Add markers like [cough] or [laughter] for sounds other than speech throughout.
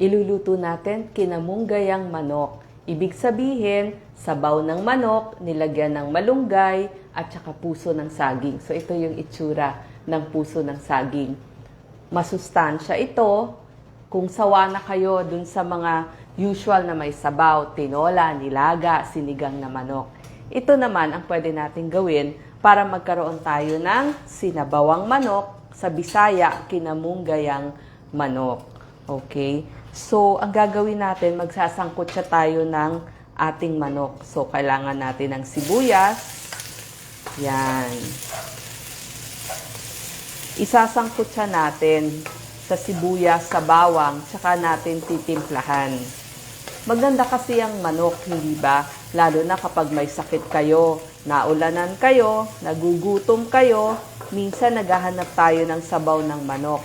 Iluluto natin kinamunggayang manok. Ibig sabihin, sabaw ng manok, nilagyan ng malunggay, at saka puso ng saging. So ito yung itsura ng puso ng saging. Masustansya ito kung sawa na kayo dun sa mga usual na may sabaw, tinola, nilaga, sinigang na manok. Ito naman ang pwede natin gawin para magkaroon tayo ng sinabawang manok sa Bisaya, kinamunggayang manok. Okay? So, ang gagawin natin, magsasangkot siya tayo ng ating manok. So, kailangan natin ng sibuyas. Yan. Isasangkot siya natin sa sibuyas, sa bawang, tsaka natin titimplahan. Maganda kasi ang manok, hindi ba? Lalo na kapag may sakit kayo, naulanan kayo, nagugutom kayo, minsan naghahanap tayo ng sabaw ng manok.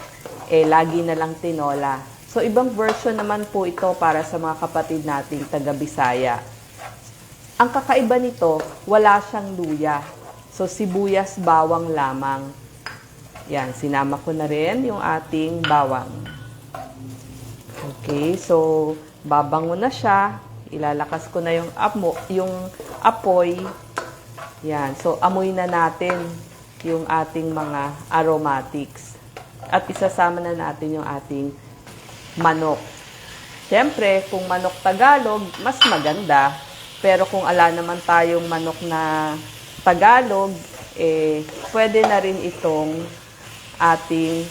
Eh, lagi na lang tinola. So, ibang version naman po ito para sa mga kapatid nating taga-Bisaya. Ang kakaiba nito, wala siyang luya. So, sibuyas, bawang lamang. Yan, sinama ko na rin yung ating bawang. Okay, so babango na siya. Ilalakas ko na yung amo, yung apoy. Yan, so amoy na natin yung ating mga aromatics. At isasama na natin yung ating manok. Siyempre, kung manok Tagalog, mas maganda. Pero kung ala naman tayong manok na Tagalog, eh, pwede na rin itong ating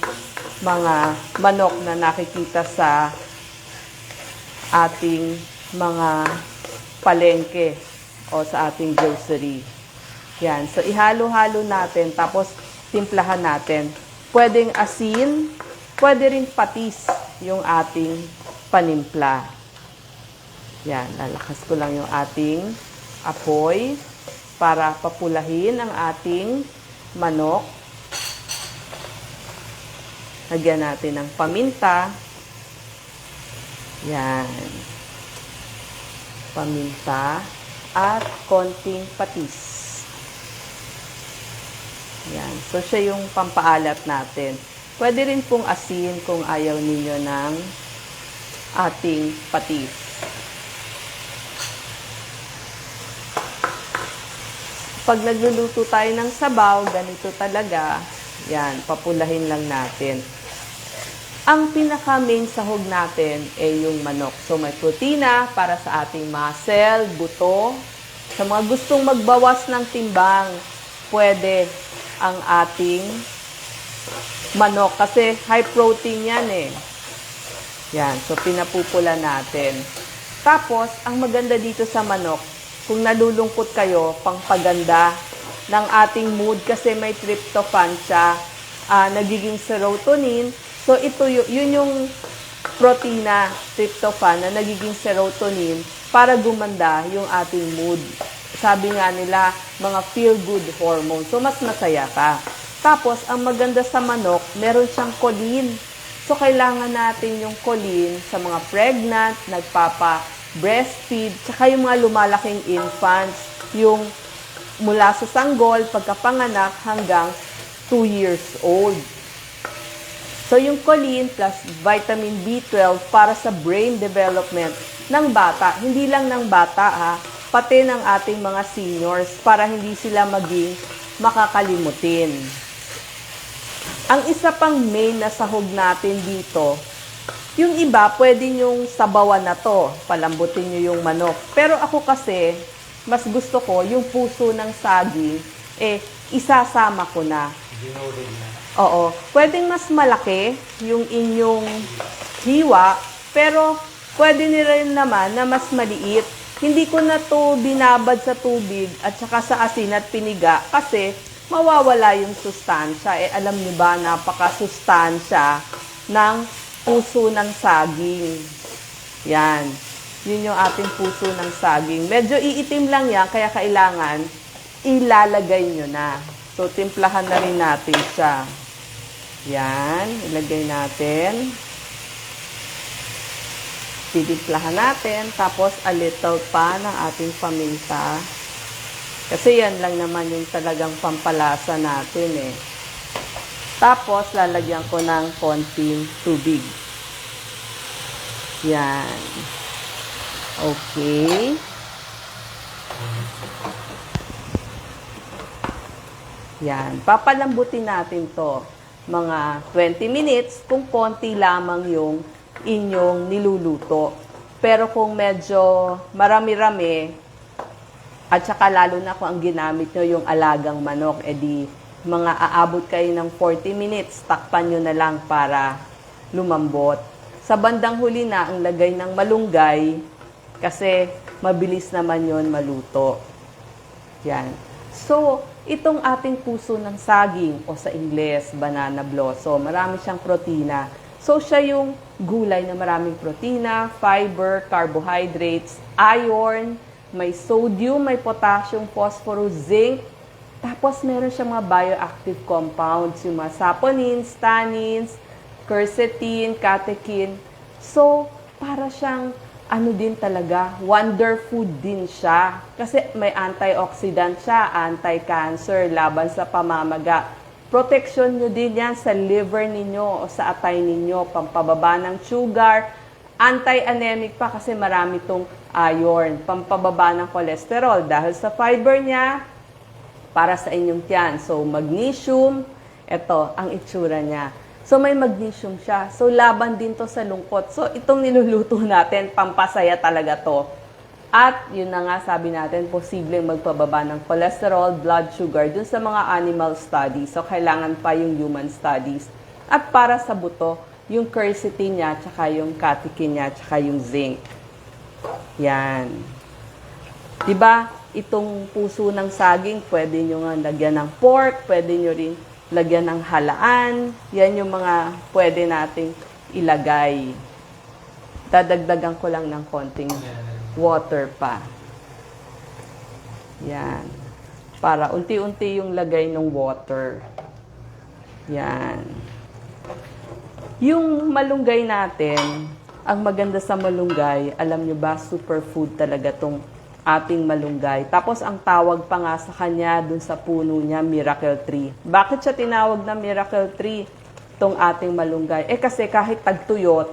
mga manok na nakikita sa ating mga palengke o sa ating grocery. Yan. So, ihalo-halo natin, tapos timplahan natin. Pwedeng asin, pwede rin patis yung ating panimpla. Yan. Lalakas ko lang yung ating apoy para papulahin ang ating manok. Lagyan natin ng paminta. Yan. Paminta at konting patis. Yan. So, siya yung pampaalat natin. Pwede rin pong asin kung ayaw ninyo ng ating patis. Pag nagluluto tayo ng sabaw, ganito talaga. Yan, papulahin lang natin. Ang pinaka-main sahog natin ay yung manok. So may protina para sa ating muscle, buto. Sa mga gustong magbawas ng timbang, pwede ang ating manok. Kasi high protein yan eh. Yan, so pinapupula natin. Tapos, ang maganda dito sa manok, kung nalulungkot kayo, pangpaganda ng ating mood kasi may tryptophan siya, ah, nagiging serotonin. So ito yun yung protina, tryptophan na nagiging serotonin para gumanda yung ating mood. Sabi nga nila, mga feel-good hormone. So mas masaya ka. Tapos, ang maganda sa manok, meron siyang choline. So, kailangan natin yung choline sa mga pregnant, nagpapa-breastfeed, tsaka yung mga lumalaking infants, yung mula sa sanggol, pagkapanganak, hanggang 2 years old. So, yung choline plus vitamin B12 para sa brain development ng bata, hindi lang ng bata ha, pati ng ating mga seniors para hindi sila maging makakalimutin. Ang isa pang main na sahog natin dito, yung iba, pwede yung sabawan na to, palambutin nyo yung manok. Pero ako kasi, mas gusto ko yung puso ng saging, eh, isasama ko na. Oo. Pwedeng mas malaki yung inyong hiwa, pero pwede nila rin naman na mas maliit. Hindi ko na to binabad sa tubig at saka sa asin at piniga kasi mawawala yung sustansya. Eh, alam niyo ba, napaka-sustansya ng puso ng saging. Yan. Yun yung ating puso ng saging. Medyo iitim lang yan, kaya kailangan ilalagay nyo na. So, timplahan na rin natin siya. Yan, ilagay natin. Titimplahan natin, tapos a little pa ng ating paminta. Kasi yan lang naman yung talagang pampalasa natin eh. Tapos, lalagyan ko ng konting tubig. Yan. Okay. Yan. Papalambutin natin to mga 20 minutes kung konti lamang yung inyong niluluto. Pero kung medyo marami-rami, at saka lalo na kung ang ginamit nyo yung alagang manok, edi mga aabot kayo ng 40 minutes, takpan nyo na lang para lumambot. Sa bandang huli na ang lagay ng malunggay, kasi mabilis naman yon maluto. Yan. So, itong ating puso ng saging o sa Ingles, banana blossom, marami siyang protina. So, siya yung gulay na maraming protina, fiber, carbohydrates, iron, may sodium, may potassium, phosphorus, zinc, tapos meron siyang mga bioactive compounds, yung mga saponins, tannins, quercetin, catechin. So, para siyang ano din talaga, wonder food din siya. Kasi may antioxidant siya, anti-cancer, laban sa pamamaga. Protection nyo din yan sa liver ninyo o sa atay ninyo, pampababa ng sugar, anti-anemic pa kasi marami tong iron, pampababa ng cholesterol dahil sa fiber niya, para sa inyong tiyan. So, magnesium, ito, ang itsura niya. So, may magnesium siya. So, laban din to sa lungkot. So, itong niluluto [laughs] natin, pampasaya talaga to. At, yun na nga sabi natin, posibleng magpababa ng cholesterol, blood sugar, dun sa mga animal studies. So, kailangan pa yung human studies. At para sa buto, yung quercetin niya, tsaka yung catechin niya, tsaka yung zinc. Yan. 'Di ba? Itong puso ng saging, pwede nyo nga lagyan ng pork, pwede nyo rin lagyan ng halaan. Yan yung mga pwede nating ilagay. Dadagdagan ko lang ng konting water pa. Yan. Para unti-unti yung lagay ng water. Yan. Yung malunggay natin, ang maganda sa malunggay, alam nyo ba, superfood talaga tong ating malunggay. Tapos ang tawag pa nga sa kanya dun sa puno niya, miracle tree. Bakit siya tinawag na miracle tree? Tong ating malunggay. Eh kasi kahit tagtuyot,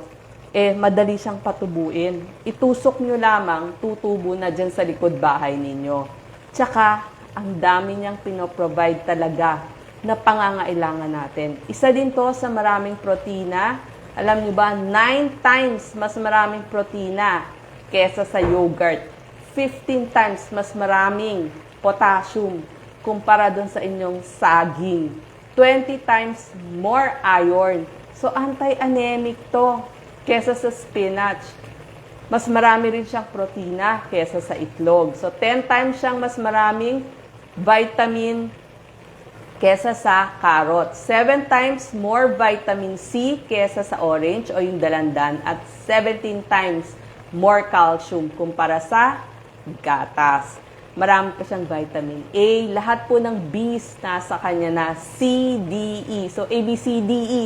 eh madali siyang patubuin. Itusok nyo lamang, tutubo na dyan sa likod bahay ninyo. Tsaka, ang dami niyang pinoprovide talaga na pangangailangan natin. Isa din to sa maraming protina. Alam niyo ba, 9 times mas maraming protina kesa sa yogurt. 15 times mas maraming potassium kumpara doon sa inyong saging. 20 times more iron. So, anti-anemic to kesa sa spinach. Mas marami rin siyang protina kesa sa itlog. So, 10 times siyang mas maraming vitamin kesa sa carrot. 7 times more vitamin C kesa sa orange o yung dalandan at 17 times more calcium kumpara sa gatas. Marami pa siyang vitamin A. Lahat po ng B's nasa kanya na C, D, E. So, A, B, C, D, E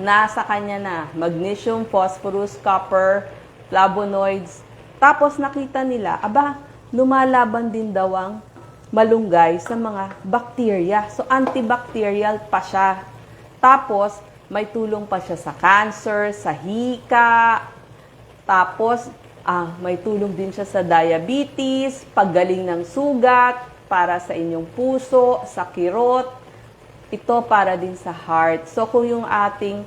nasa kanya na. Magnesium, phosphorus, copper, flavonoids. Tapos nakita nila, aba, lumalaban din daw ang malunggay sa mga bakterya. So, antibacterial pa siya. Tapos, may tulong pa siya sa cancer, sa hika. Tapos, ah, may tulong din siya sa diabetes, paggaling ng sugat, para sa inyong puso, sa kirot. Ito para din sa heart. So, kung yung ating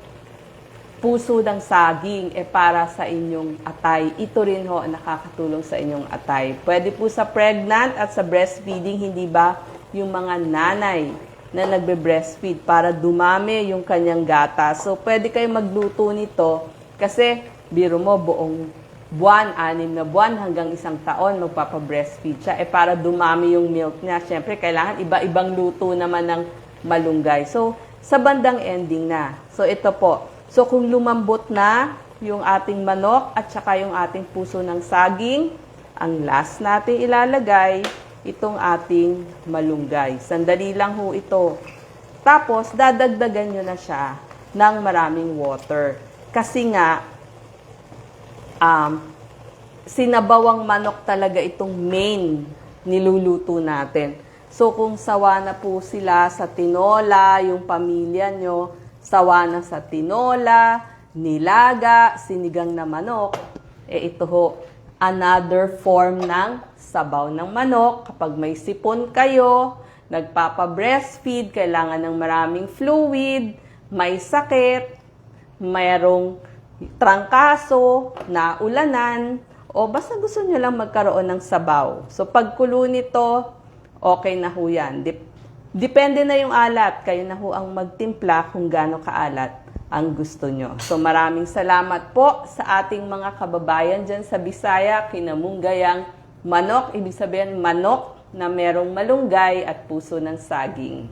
puso ng saging e para sa inyong atay. Ito rin ho ang nakakatulong sa inyong atay. Pwede po sa pregnant at sa breastfeeding, hindi ba yung mga nanay na nagbe-breastfeed para dumami yung kanyang gata. So, pwede kayo magluto nito kasi biro mo buong buwan, anim na buwan hanggang isang taon magpapa-breastfeed siya. Eh para dumami yung milk niya, syempre kailangan iba-ibang luto naman ng malunggay. So, sa bandang ending na. So, ito po. So, kung lumambot na yung ating manok at saka yung ating puso ng saging, ang last natin ilalagay, itong ating malunggay. Sandali lang ho ito. Tapos, dadagdagan nyo na siya ng maraming water. Kasi nga, um, sinabawang manok talaga itong main niluluto natin. So kung sawa na po sila sa tinola, yung pamilya nyo, sawa na sa tinola, nilaga, sinigang na manok, eh ito ho, another form ng sabaw ng manok. Kapag may sipon kayo, nagpapa-breastfeed, kailangan ng maraming fluid, may sakit, mayroong trangkaso, naulanan, o basta gusto nyo lang magkaroon ng sabaw. So pagkulo nito, okay na ho yan. Dep- depende na yung alat. Kayo na ho ang magtimpla kung gaano kaalat ang gusto nyo. So maraming salamat po sa ating mga kababayan dyan sa Bisaya, kinamunggayang manok, ibig sabihin manok na merong malunggay at puso ng saging.